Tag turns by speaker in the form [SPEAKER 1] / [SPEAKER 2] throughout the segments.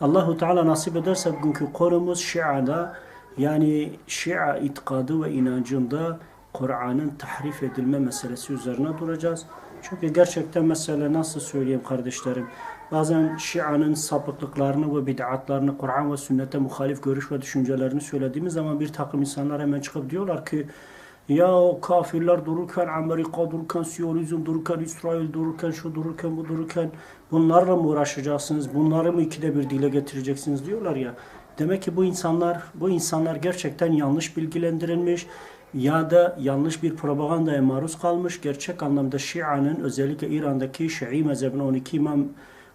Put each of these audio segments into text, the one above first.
[SPEAKER 1] Allahu Teala nasip ederse bugünkü konumuz Şia'da yani Şia itikadı ve inancında Kur'an'ın tahrif edilme meselesi üzerine duracağız. Çünkü gerçekten mesele nasıl söyleyeyim kardeşlerim bazen Şia'nın sapıklıklarını ve bid'atlarını Kur'an ve sünnete muhalif görüş ve düşüncelerini söylediğimiz zaman bir takım insanlar hemen çıkıp diyorlar ki ya o kafirler dururken, Amerika dururken, Siyonizm dururken, İsrail dururken, şu dururken, bu dururken bunlarla mı uğraşacaksınız? Bunları mı ikide bir dile getireceksiniz diyorlar ya. Demek ki bu insanlar, bu insanlar gerçekten yanlış bilgilendirilmiş ya da yanlış bir propagandaya maruz kalmış. Gerçek anlamda Şia'nın özellikle İran'daki Şii mezhebine 12 imam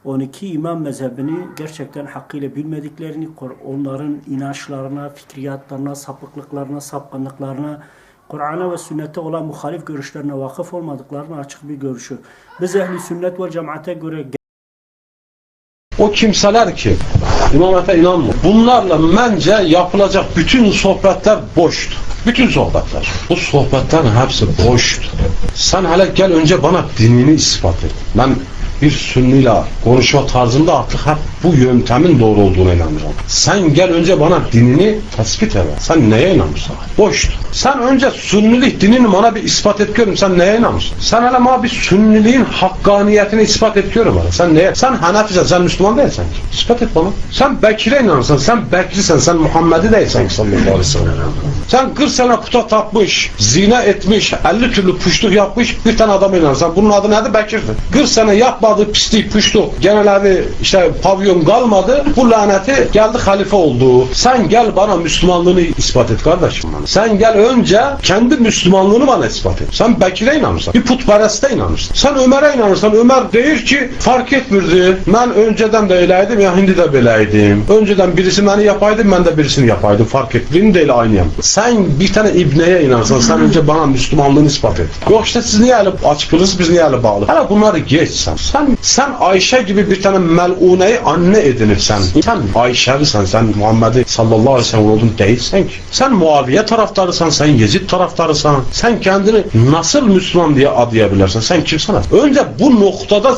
[SPEAKER 1] 12 imam mezhebini gerçekten hakkıyla bilmediklerini, onların inançlarına, fikriyatlarına, sapıklıklarına, sapkınlıklarına, Kur'an'a ve sünnete olan muhalif görüşlerine vakıf olmadıklarını açık bir görüşü. Biz ehli sünnet ve cemaate göre
[SPEAKER 2] O kimseler ki imamete inanmıyor. Bunlarla bence yapılacak bütün sohbetler boştu. Bütün sohbetler. Bu sohbetlerin hepsi boştu. Sen hele gel önce bana dinini ispat et. Ben bir sünniyle konuşma tarzında artık hep bu yöntemin doğru olduğuna inanıyorum. Sen gel önce bana dinini tespit et. Sen neye inanmışsın? Boştu. Sen önce sünnilik dinini bana bir ispat et görüm. Sen neye inanmışsın? Sen hele bana bir sünniliğin hakkaniyetini ispat et görüm bana. Sen neye? Sen Hanefice, sen Müslüman değilsen. İspat et bana. Sen Bekir'e inanırsan, sen Bekir'sen, sen Muhammed'i değilsen sallallahu aleyhi ve sellem. Sen 40 sene puta tapmış, zina etmiş, 50 türlü puşluk yapmış bir tane adam inanırsan. Bunun adı nedir? Bekir'dir. 40 sene yapmadığı pislik, puşluk, genelleri işte pavyon kalmadı. Bu laneti geldi halife oldu. Sen gel bana Müslümanlığını ispat et kardeşim bana. Sen gel önce kendi Müslümanlığını bana ispat et. Sen Bekir'e inanırsan, bir putpereste inanırsın. Sen Ömer'e inanırsan, Ömer değil ki fark etmirdi. Ben önceden de öyleydim ya hindi de böyleydim. Önceden birisi beni yapaydı, ben de birisini yapaydım. Fark etmiyor değil aynıyım. Sen bir tane İbne'ye inanırsan, sen önce bana Müslümanlığını ispat et. Yok siz niye eli açıklısınız, biz niye eli bağlı. Hele bunları geç sen. Sen, sen Ayşe gibi bir tane mel'uneyi anne edinirsen, sen Ayşe'lisen, sen Muhammed'i sallallahu aleyhi ve sellem oldun değilsen ki. Sen Muaviye taraftarısan, sen Yezid taraftarısan, sen kendini nasıl Müslüman diye adayabilirsin? Sen kimsin? Önce bu noktada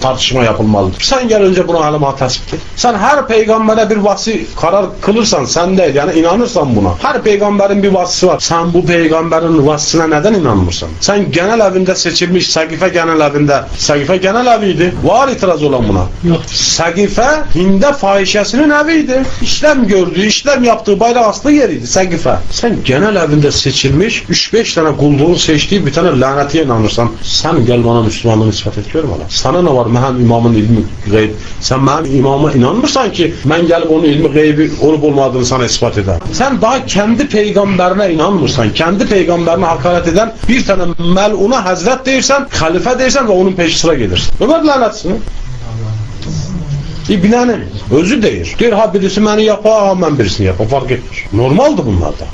[SPEAKER 2] tartışma yapılmalıdır. Sen gel önce bunu halime tespit et. Sen her peygambere bir vasi karar kılırsan sen değil yani inanırsan buna. Her peygamberin bir vasısı var. Sen bu peygamberin vasısına neden inanmırsan? Sen genel evinde seçilmiş Sagife genel evinde. Sagife genel eviydi. Var itiraz olan buna.
[SPEAKER 1] yok.
[SPEAKER 2] Sagife Hinde fahişesinin eviydi. İşlem gördüğü, işlem yaptığı bayrak aslı yeriydi Sagife. Sen genel evinde seçilmiş 3-5 tane kulluğun seçtiği bir tane lanetiye inanırsan sen gel bana Müslümanlığını ispat et görüm bana. Sana ne var mehem imamın ilmi gayb. Sen benim imama inanmırsan ki ben gelip onun ilmi gaybi olup olmadığını sana ispat eder. Sen daha kendi peygamberine inanmırsan, kendi peygamberine hakaret eden bir tane meluna hazret değilsen, halife değilsen ve onun peşi sıra gelirsin. Ömer lanetsin. İbnenin özü değil. Der ha birisi beni yapar, ha ben birisini yapar. Fark etmez. Normaldi bunlar da.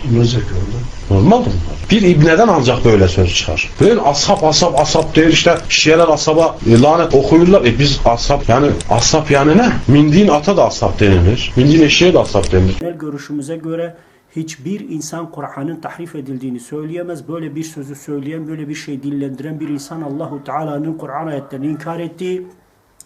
[SPEAKER 2] Normaldi bunlar. Bir ibneden ancak böyle söz çıkar. Böyle ashab ashab ashab değil işte şiyeler ashaba e, lanet okuyurlar. E biz ashab yani ashab yani ne? Mindiğin ata da ashab denilir. Mindiğin eşeğe de ashab denilir.
[SPEAKER 1] görüşümüze göre hiçbir insan Kur'an'ın tahrif edildiğini söyleyemez. Böyle bir sözü söyleyen, böyle bir şey dillendiren bir insan Allahu Teala'nın Kur'an ayetlerini inkar ettiği,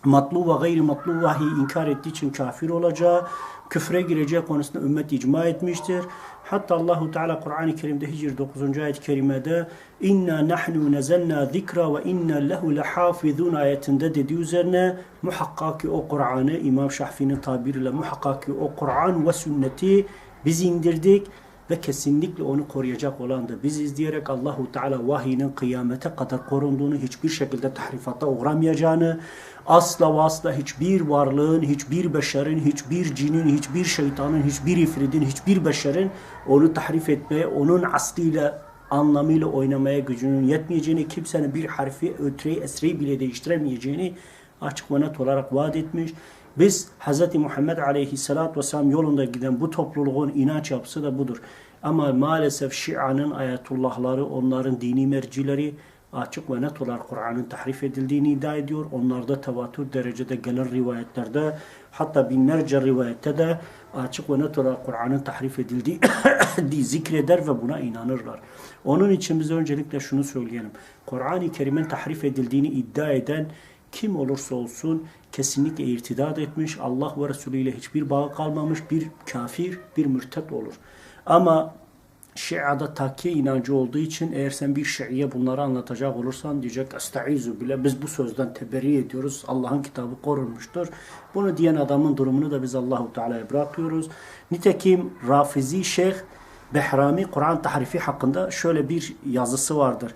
[SPEAKER 1] matlu ve gayri matlu vahiy inkar ettiği için kafir olacağı, küfre gireceği konusunda ümmet icma etmiştir. Hatta Allahu Teala Kur'an-ı Kerim'de Hicr 9. ayet-i kerimede inna nahnu nazelna zikra ve inna lehu lehafizun ayetinde dediği üzerine muhakkak ki o Kur'an'ı İmam Şafii'nin tabiriyle muhakkak ki o Kur'an ve sünneti biz indirdik ve kesinlikle onu koruyacak olan da biziz diyerek Allahu Teala vahiyinin kıyamete kadar korunduğunu hiçbir şekilde tahrifata uğramayacağını asla ve asla hiçbir varlığın, hiçbir beşerin, hiçbir cinin, hiçbir şeytanın, hiçbir ifridin, hiçbir beşerin onu tahrif etmeye, onun aslıyla anlamıyla oynamaya gücünün yetmeyeceğini, kimsenin bir harfi, ötreyi, esreyi bile değiştiremeyeceğini açık ve net olarak vaat etmiş. Biz Hz. Muhammed Aleyhisselatü Vesselam yolunda giden bu topluluğun inanç yapısı da budur. Ama maalesef Şia'nın ayetullahları, onların dini mercileri açık ve net olarak Kur'an'ın tahrif edildiğini iddia ediyor. Onlarda tevatür derecede gelen rivayetlerde hatta binlerce rivayette de açık ve net olarak Kur'an'ın tahrif edildiği zikreder ve buna inanırlar. Onun için biz öncelikle şunu söyleyelim. Kur'an-ı Kerim'in tahrif edildiğini iddia eden kim olursa olsun kesinlikle irtidat etmiş, Allah ve Resulü ile hiçbir bağ kalmamış bir kafir, bir mürtet olur. Ama Şia'da takiye inancı olduğu için eğer sen bir Şii'ye bunları anlatacak olursan diyecek estaizu bile biz bu sözden teberi ediyoruz. Allah'ın kitabı korunmuştur. Bunu diyen adamın durumunu da biz Allahu Teala'ya bırakıyoruz. Nitekim Rafizi Şeyh Behrami Kur'an tahrifi hakkında şöyle bir yazısı vardır.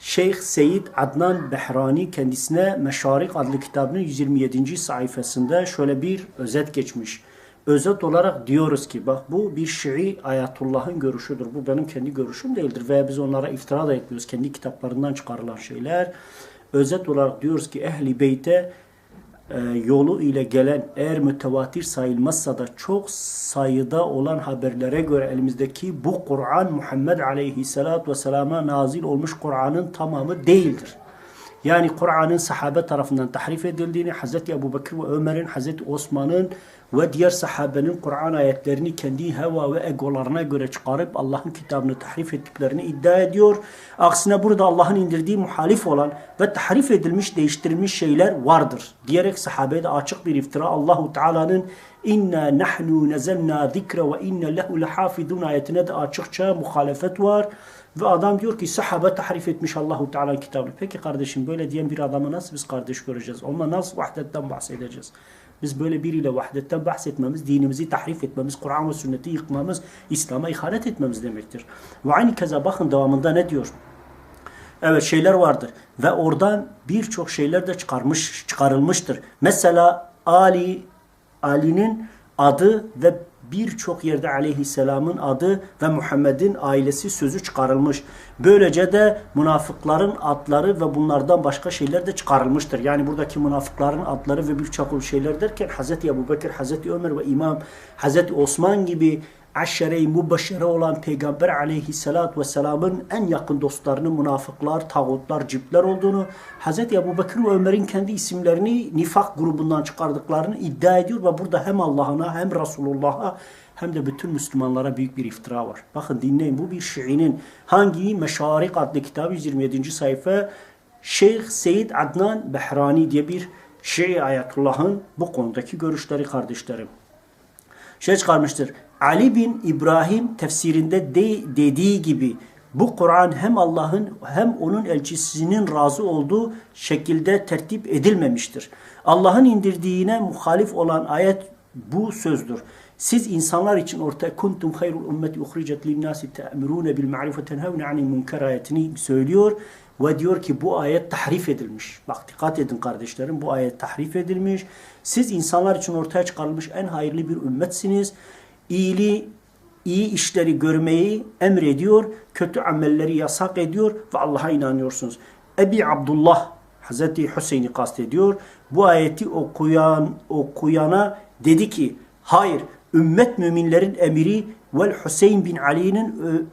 [SPEAKER 1] Şeyh Seyyid Adnan Behrani kendisine Meşarik adlı kitabının 127. sayfasında şöyle bir özet geçmiş. Özet olarak diyoruz ki bak bu bir Şii Ayatullah'ın görüşüdür. Bu benim kendi görüşüm değildir veya biz onlara iftira da etmiyoruz. Kendi kitaplarından çıkarılan şeyler. Özet olarak diyoruz ki Ehli Beyt'e e, yolu ile gelen eğer mütevatir sayılmazsa da çok sayıda olan haberlere göre elimizdeki bu Kur'an Muhammed Aleyhisselatü Vesselam'a nazil olmuş Kur'an'ın tamamı değildir. Yani Kur'an'ın sahabe tarafından tahrif edildiğini, Hz. Ebu Bekir ve Ömer'in, Hz. Osman'ın ve diğer sahabenin Kur'an ayetlerini kendi heva ve egolarına göre çıkarıp Allah'ın kitabını tahrif ettiklerini iddia ediyor. Aksine burada Allah'ın indirdiği muhalif olan ve tahrif edilmiş, değiştirilmiş şeyler vardır. Diyerek sahabeye de açık bir iftira Allahu Teala'nın inna nahnu nezelna zikra ve inna lehu lehafidun ayetine de açıkça muhalefet var. Ve adam diyor ki sahabe tahrif etmiş Allahu Teala kitabını. Peki kardeşim böyle diyen bir adamı nasıl biz kardeş göreceğiz? Onunla nasıl vahdetten bahsedeceğiz? Biz böyle biriyle vahdetten bahsetmemiz, dinimizi tahrif etmemiz, Kur'an ve sünneti yıkmamız, İslam'a ihanet etmemiz demektir. Ve aynı keza bakın devamında ne diyor? Evet şeyler vardır ve oradan birçok şeyler de çıkarmış çıkarılmıştır. Mesela Ali Ali'nin adı ve birçok yerde aleyhisselamın adı ve Muhammed'in ailesi sözü çıkarılmış. Böylece de münafıkların adları ve bunlardan başka şeyler de çıkarılmıştır. Yani buradaki münafıkların adları ve birçok şeyler derken Hz. Ebu Bekir, Hz. Ömer ve İmam Hz. Osman gibi aşere-i mübeşşere olan Peygamber aleyhissalatü vesselamın en yakın dostlarının münafıklar, tağutlar, cipler olduğunu, Hz. Ebu Bekir ve Ömer'in kendi isimlerini nifak grubundan çıkardıklarını iddia ediyor ve burada hem Allah'ına hem Resulullah'a hem de bütün Müslümanlara büyük bir iftira var. Bakın dinleyin bu bir Şii'nin hangi Meşarik adlı kitabı 127. sayfa Şeyh Seyyid Adnan Behrani diye bir Şii Ayatullah'ın bu konudaki görüşleri kardeşlerim. Şey çıkarmıştır. Ali bin İbrahim tefsirinde de, dediği gibi bu Kur'an hem Allah'ın hem onun elçisinin razı olduğu şekilde tertip edilmemiştir. Allah'ın indirdiğine muhalif olan ayet bu sözdür. Siz insanlar için ortaya kuntum hayrul ümmeti uhricet linnâsi te'mirûne bil ma'ruf ve tenhevne anil münker ayetini söylüyor ve diyor ki bu ayet tahrif edilmiş. Bak dikkat edin kardeşlerim bu ayet tahrif edilmiş. Siz insanlar için ortaya çıkarılmış en hayırlı bir ümmetsiniz iyiliği, iyi işleri görmeyi emrediyor, kötü amelleri yasak ediyor ve Allah'a inanıyorsunuz. Ebi Abdullah Hazreti Hüseyin'i kastediyor. Bu ayeti okuyan okuyana dedi ki hayır ümmet müminlerin emiri vel Hüseyin bin Ali'nin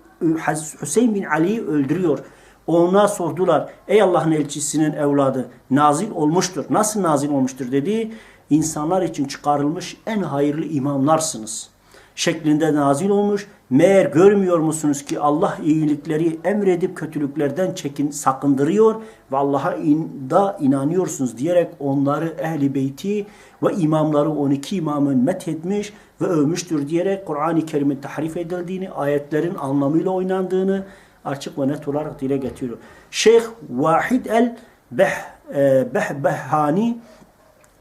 [SPEAKER 1] Hüseyin bin Ali'yi öldürüyor. Ona sordular. Ey Allah'ın elçisinin evladı nazil olmuştur. Nasıl nazil olmuştur dedi. İnsanlar için çıkarılmış en hayırlı imamlarsınız şeklinde nazil olmuş. Meğer görmüyor musunuz ki Allah iyilikleri emredip kötülüklerden çekin sakındırıyor ve Allah'a in, da inanıyorsunuz diyerek onları ehli beyti ve imamları 12 imamın methetmiş ve övmüştür diyerek Kur'an-ı Kerim'in tahrif edildiğini, ayetlerin anlamıyla oynandığını açık ve net olarak dile getiriyor. Şeyh Vahid el e, Behbehani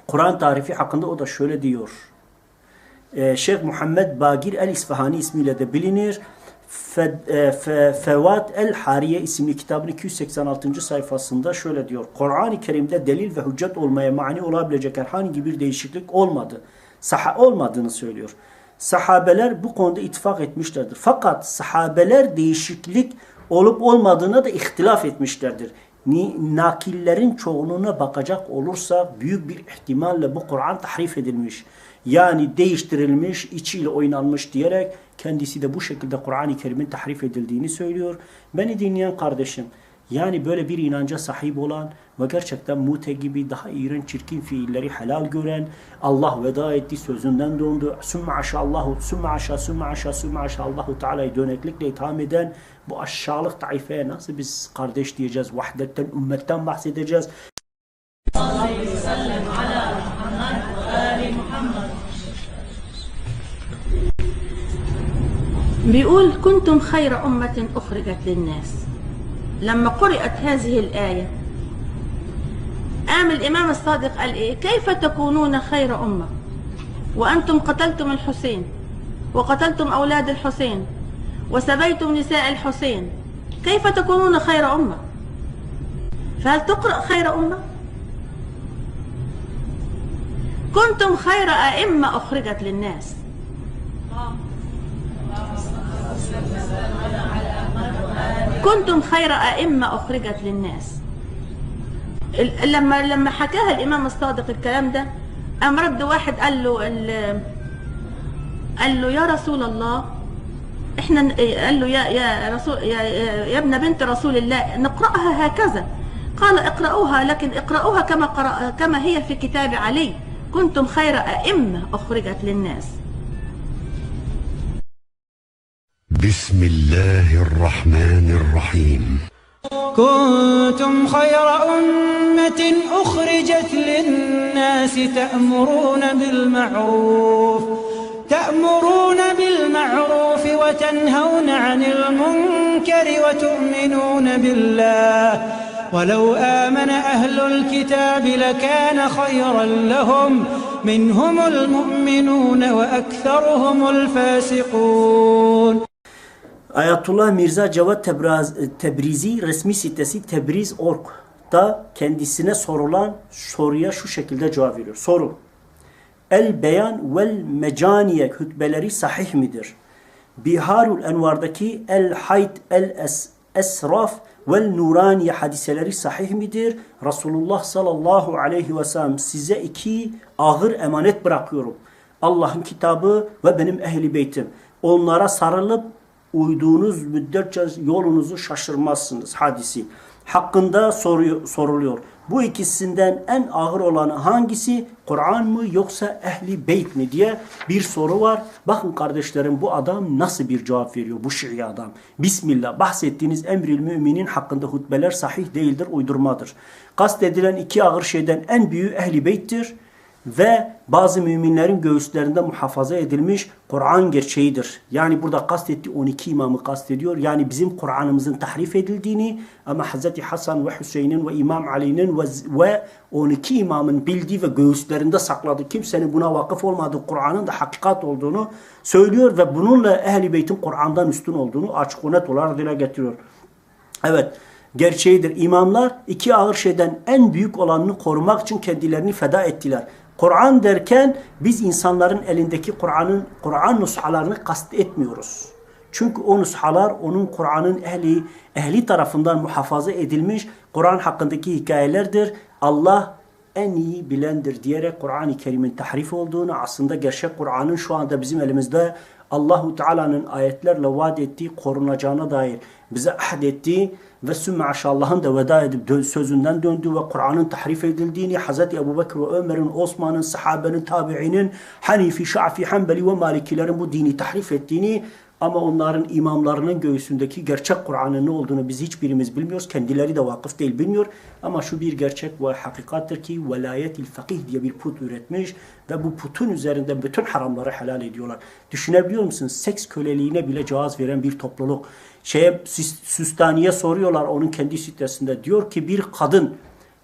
[SPEAKER 1] Kur'an tarifi hakkında o da şöyle diyor Şeyh Muhammed Bagir el-İsfahani ismiyle de bilinir. Fe, e, fe, Fevat el-Hariye isimli kitabın 286. sayfasında şöyle diyor. Kur'an-ı Kerim'de delil ve hüccet olmaya mani olabilecek herhangi bir değişiklik olmadı. Saha olmadığını söylüyor. Sahabeler bu konuda ittifak etmişlerdir. Fakat sahabeler değişiklik olup olmadığına da ihtilaf etmişlerdir. nakillerin çoğunluğuna bakacak olursa büyük bir ihtimalle bu Kur'an tahrif edilmiş. Yani değiştirilmiş, içiyle oynanmış diyerek kendisi de bu şekilde Kur'an-ı Kerim'in tahrif edildiğini söylüyor. Beni dinleyen kardeşim, yani böyle bir inanca sahip olan ve gerçekten mute gibi daha iğrenç çirkin fiilleri helal gören, Allah veda etti sözünden döndü. Sümme aşallahu, sümme aşağı, sümme aşağı, sümme aşağı Allahu Teala'yı döneklikle itham eden bu aşağılık taifeye nasıl biz kardeş diyeceğiz, vahdetten, ümmetten bahsedeceğiz.
[SPEAKER 3] بيقول كنتم خير أمة أخرجت للناس. لما قرأت هذه الآية قام الإمام الصادق قال إيه؟ كيف تكونون خير أمة؟ وأنتم قتلتم الحسين وقتلتم أولاد الحسين وسبيتم نساء الحسين. كيف تكونون خير أمة؟ فهل تقرأ خير أمة؟ كنتم خير أئمة أخرجت للناس. كنتم خير أئمة أخرجت للناس. لما لما حكاها الإمام الصادق الكلام ده قام رد واحد قال له ال- قال له يا رسول الله إحنا قال له يا يا رسول يا, يا, ابن بنت رسول الله نقرأها هكذا. قال اقرأوها لكن اقرأوها كما قرأ كما هي في كتاب علي. كنتم خير أئمة أخرجت للناس.
[SPEAKER 4] بسم الله الرحمن الرحيم.
[SPEAKER 5] كنتم خير أمة أخرجت للناس تأمرون بالمعروف تأمرون بالمعروف وتنهون عن المنكر وتؤمنون بالله. ولو آمن أهل الكتاب لكان خيرا لهم منهم المؤمنون وأكثرهم الفاسقون.
[SPEAKER 1] Ayetullah Mirza Cevat Tebraz, Tebrizi resmi sitesi Tebriz.org'da kendisine sorulan soruya şu şekilde cevap veriyor. Soru. El beyan vel mecaniye hutbeleri sahih midir? Biharul Envar'daki El Hayt El Es Esraf vel Nuraniye hadiseleri sahih midir? Resulullah sallallahu aleyhi ve sellem size iki ağır emanet bırakıyorum. Allah'ın kitabı ve benim ehli beytim. Onlara sarılıp uyduğunuz müddetçe yolunuzu şaşırmazsınız hadisi. Hakkında soruyor, soruluyor. Bu ikisinden en ağır olanı hangisi? Kur'an mı yoksa ehli beyt mi diye bir soru var. Bakın kardeşlerim bu adam nasıl bir cevap veriyor bu Şii adam. Bismillah bahsettiğiniz emril müminin hakkında hutbeler sahih değildir, uydurmadır. Kastedilen iki ağır şeyden en büyüğü ehli beyttir ve bazı müminlerin göğüslerinde muhafaza edilmiş Kur'an gerçeğidir. Yani burada kastettiği 12 imamı kastediyor. Yani bizim Kur'an'ımızın tahrif edildiğini ama Hz. Hasan ve Hüseyin'in ve İmam Ali'nin ve, ve 12 imamın bildiği ve göğüslerinde sakladığı kimsenin buna vakıf olmadığı Kur'an'ın da hakikat olduğunu söylüyor ve bununla Ehl-i Beyt'in Kur'an'dan üstün olduğunu açık net olarak dile getiriyor. Evet gerçeğidir. İmamlar iki ağır şeyden en büyük olanını korumak için kendilerini feda ettiler. Kur'an derken biz insanların elindeki Kur'an'ın Kur'an nushalarını kast etmiyoruz. Çünkü o nushalar onun Kur'an'ın ehli ehli tarafından muhafaza edilmiş Kur'an hakkındaki hikayelerdir. Allah en iyi bilendir diyerek Kur'an-ı Kerim'in tahrif olduğunu aslında gerçek Kur'an'ın şu anda bizim elimizde Allahu Teala'nın ayetlerle vaat ettiği korunacağına dair bize ahd ettiği ve sümme Allah'ın da veda edip sözünden döndüğü ve Kur'an'ın tahrif edildiğini Hz. Ebu Bekir ve Ömer'in, Osman'ın, sahabenin, tabi'inin, Hanifi, Şafi, Hanbeli ve Malikilerin bu dini tahrif ettiğini ama onların imamlarının göğsündeki gerçek Kur'an'ın ne olduğunu biz hiçbirimiz bilmiyoruz. Kendileri de vakıf değil bilmiyor. Ama şu bir gerçek ve hakikattir ki velayetil fakih diye bir put üretmiş ve bu putun üzerinde bütün haramları helal ediyorlar. Düşünebiliyor musunuz? Seks köleliğine bile cevaz veren bir topluluk. Şeye, Süs- Süstani'ye soruyorlar onun kendi sitesinde. Diyor ki bir kadın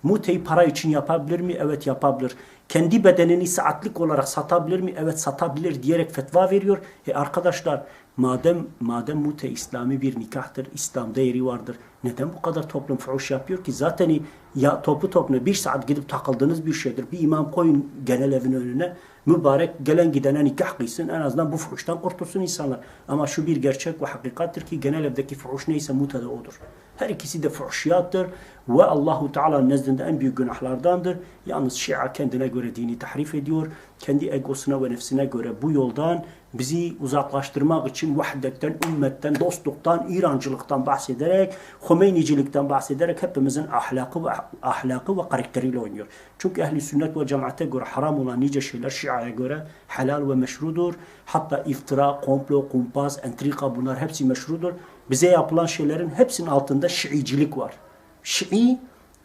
[SPEAKER 1] muteyi para için yapabilir mi? Evet yapabilir. Kendi bedenini saatlik olarak satabilir mi? Evet satabilir diyerek fetva veriyor. E arkadaşlar Madem madem mute İslami bir nikahtır, İslam'da yeri vardır. Neden bu kadar toplum fuhuş yapıyor ki? Zaten ya topu topuna bir saat gidip takıldığınız bir şeydir. Bir imam koyun genel evin önüne. Mübarek gelen gidene nikah kıysın. En azından bu fuhuştan kurtulsun insanlar. Ama şu bir gerçek ve hakikattir ki genel evdeki fuhuş neyse mutede odur. Her ikisi de fuhşiyattır ve Allahu Teala nezdinde en büyük günahlardandır. Yalnız Şia kendine göre dini tahrif ediyor. Kendi egosuna ve nefsine göre bu yoldan bizi uzaklaştırmak için vahdetten, ümmetten, dostluktan, İrancılıktan bahsederek, Khomeynicilikten bahsederek hepimizin ahlakı ve ahlakı ve karakteriyle oynuyor. Çünkü ehli sünnet ve cemaate göre haram olan nice şeyler Şia'ya göre helal ve meşrudur. Hatta iftira, komplo, kumpas, entrika bunlar hepsi meşrudur. Bize yapılan şeylerin hepsinin altında Şiicilik var. Şii,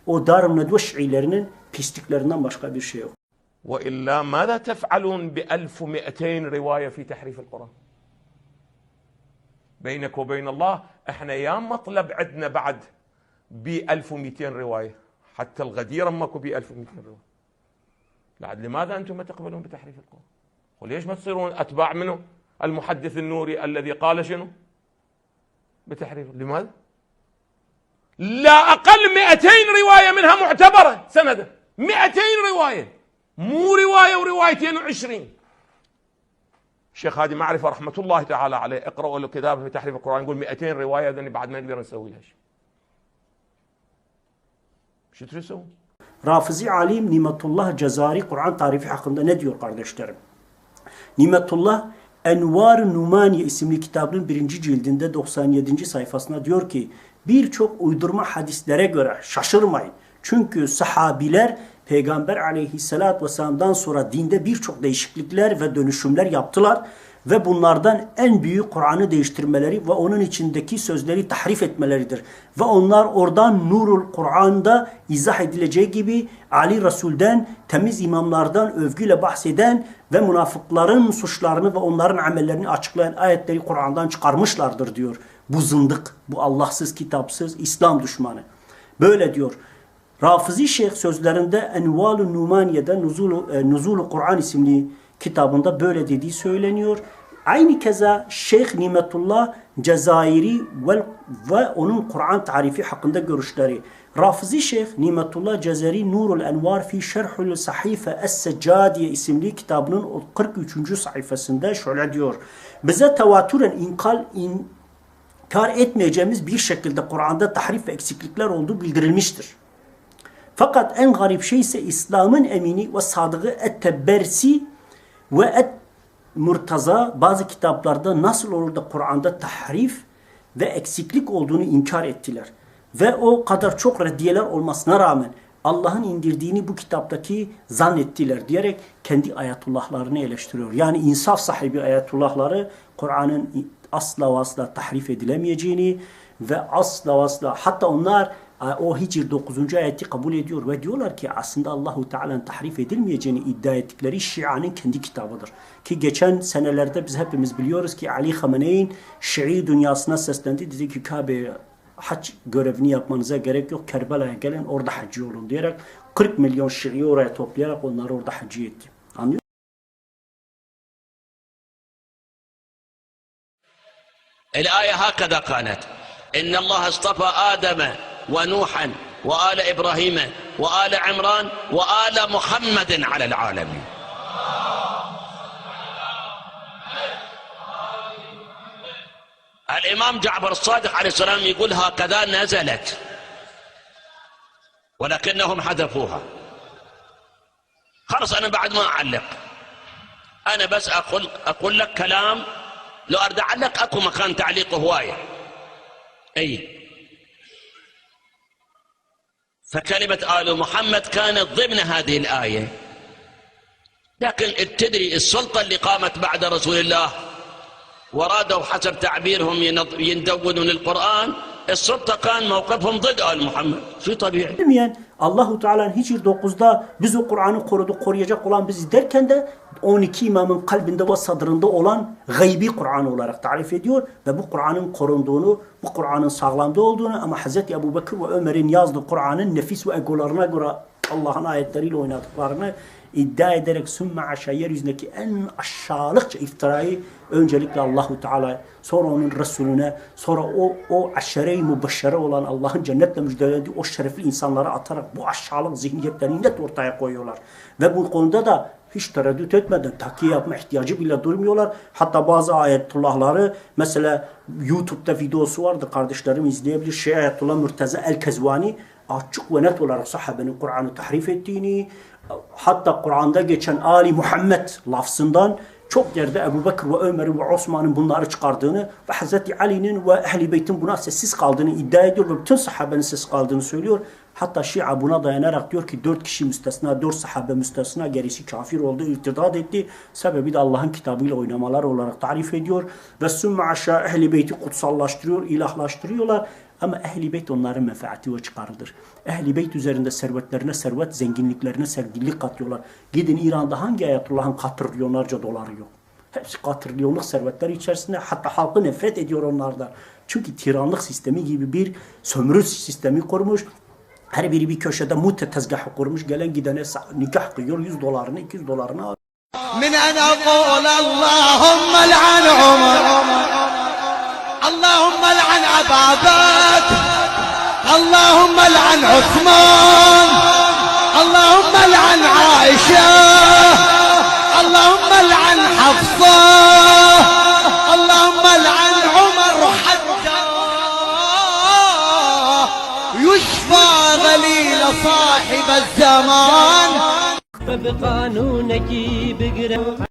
[SPEAKER 1] o Darun Nedve Şiilerinin pisliklerinden başka bir şey yok.
[SPEAKER 6] وإلا ماذا تفعلون ب 1200 رواية في تحريف القرآن؟ بينك وبين الله إحنا يا مطلب عندنا بعد ب 1200 رواية حتى الغدير ماكو ب 1200 رواية. بعد لماذا أنتم ما تقبلون بتحريف القرآن؟ وليش ما تصيرون أتباع منه؟ المحدث النوري الذي قال شنو؟ بتحريف لماذا؟ لا أقل 200 رواية منها معتبرة سنده 200 رواية مو رواية وروايتين وعشرين الشيخ هادي معرفة رحمة الله تعالى عليه اقرأوا له كتاب في تحريف القرآن يقول 200 رواية ذني بعد ما نقدر نسوي لها شيء شو تسوي؟
[SPEAKER 1] Rafizi alim Nimetullah Cezari Kur'an tarifi hakkında ne diyor kardeşlerim? Nimetullah Envar Numaniye isimli kitabının birinci cildinde 97. sayfasında diyor ki birçok uydurma hadislere göre şaşırmayın. Çünkü sahabiler Peygamber aleyhissalatü vesselam'dan sonra dinde birçok değişiklikler ve dönüşümler yaptılar ve bunlardan en büyük Kur'an'ı değiştirmeleri ve onun içindeki sözleri tahrif etmeleridir. Ve onlar oradan Nurul Kur'an'da izah edileceği gibi Ali Resul'den, temiz imamlardan övgüyle bahseden ve münafıkların suçlarını ve onların amellerini açıklayan ayetleri Kur'an'dan çıkarmışlardır diyor. Bu zındık, bu Allahsız, kitapsız, İslam düşmanı. Böyle diyor. Rafizi Şeyh sözlerinde Enval-ı Numaniye'de Nuzul-u e, Nuzul Kur'an isimli kitabında böyle dediği söyleniyor. Aynı keza Şeyh Nimetullah Cezayiri ve, ve onun Kur'an tarifi hakkında görüşleri. Rafizi Şeyh Nimetullah Cezayiri Nurul Envar fi Şerhul Sahife Es-Seccadiye isimli kitabının 43. sayfasında şöyle diyor. Bize tevatüren inkal inkar etmeyeceğimiz bir şekilde Kur'an'da tahrif ve eksiklikler olduğu bildirilmiştir. Fakat en garip şey ise İslam'ın emini ve sadığı Et-Tebbersi ve Et-Murtaza bazı kitaplarda nasıl olur da Kur'an'da tahrif ve eksiklik olduğunu inkar ettiler. Ve o kadar çok reddiyeler olmasına rağmen Allah'ın indirdiğini bu kitaptaki zannettiler diyerek kendi ayatullahlarını eleştiriyor. Yani insaf sahibi ayatullahları Kur'an'ın asla ve asla tahrif edilemeyeceğini ve asla ve asla hatta onlar o Hicr 9. ayeti kabul ediyor ve diyorlar ki aslında Allahu Teala'nın tahrif edilmeyeceğini iddia ettikleri Şia'nın kendi kitabıdır. Ki geçen senelerde biz hepimiz biliyoruz ki Ali Khamenei'nin Şii dünyasına seslendi. Dedi ki Kabe hac görevini yapmanıza gerek yok. Kerbela'ya gelin orada hacı olun diyerek 40 milyon Şii oraya toplayarak onları orada hacı etti. Anlıyor
[SPEAKER 7] الآية هكذا قالت إن الله اصطفى آدم ونوحا وآل إبراهيم وآل عمران وآل محمد على العالمين. الإمام جعفر الصادق عليه السلام يقول هكذا نزلت ولكنهم حذفوها. خلص أنا بعد ما أعلق. أنا بس أقول, أقول لك كلام لو أرد أعلق أكو مكان تعليق هواية. أي. فكلمة آل محمد كانت ضمن هذه الآية. لكن تدري السلطة اللي قامت بعد رسول الله ورادوا حسب تعبيرهم يندونون القرآن السلطة كان موقفهم ضد آل محمد. شيء طبيعي؟
[SPEAKER 1] Allahu Teala'nın Hicr 9'da biz o Kur'an'ı koruduk, koruyacak olan bizi derken de 12 imamın kalbinde ve sadrında olan gaybi Kur'an olarak tarif ediyor ve bu Kur'an'ın korunduğunu, bu Kur'an'ın sağlamda olduğunu ama Hz. Ebu Bekir ve Ömer'in yazdığı Kur'an'ın nefis ve egolarına göre Allah'ın ayetleriyle oynadıklarını iddia ederek sümme aşağı yeryüzündeki en aşağılıkça iftirayı öncelikle Allahu Teala sonra onun Resulüne sonra o o aşere-i mübeşşere olan Allah'ın cennetle müjdelediği o şerefli insanlara atarak bu aşağılık zihniyetlerini net ortaya koyuyorlar. Ve bu konuda da hiç tereddüt etmeden takiye yapma ihtiyacı bile durmuyorlar. Hatta bazı ayetullahları mesela YouTube'da videosu vardı kardeşlerim izleyebilir. Şey Ayetullah Mürteza El-Kezvani açık ve net olarak sahabenin Kur'an'ı tahrif ettiğini hatta Kur'an'da geçen Ali Muhammed lafzından çok yerde Ebu Bekir ve Ömer'in ve Osman'ın bunları çıkardığını ve Hazreti Ali'nin ve Ehl-i Beyt'in buna sessiz kaldığını iddia ediyor ve bütün sahabenin sessiz kaldığını söylüyor. Hatta Şia buna dayanarak diyor ki dört kişi müstesna, dört sahabe müstesna gerisi kafir oldu, irtidat etti. Sebebi de Allah'ın kitabıyla oynamalar olarak tarif ediyor. Ve sümme aşağı Ehl-i Beyt'i kutsallaştırıyor, ilahlaştırıyorlar. Ama Ehl-i Beyt onların menfaati ve çıkarıdır. Ehl-i Beyt üzerinde servetlerine servet, zenginliklerine zenginlik katıyorlar. Gidin İran'da hangi Ayetullah'ın katrilyonlarca doları yok. Hepsi katrilyonluk servetler içerisinde hatta halkı nefret ediyor onlardan. Çünkü tiranlık sistemi gibi bir sömürü sistemi kurmuş. Her biri bir köşede mute tezgahı kurmuş. Gelen gidene sa- nikah kıyıyor 100 dolarını 200 dolarını alıyor.
[SPEAKER 8] من أن أقول اللهم لعن عمر اللهم لعن بكر اللهم لعن عثمان اللهم لعن عائشة اللهم لعن حفصة اللهم لعن عمر حتى يشفى غليل صاحب الزمان.
[SPEAKER 9] بقانونك بقرأ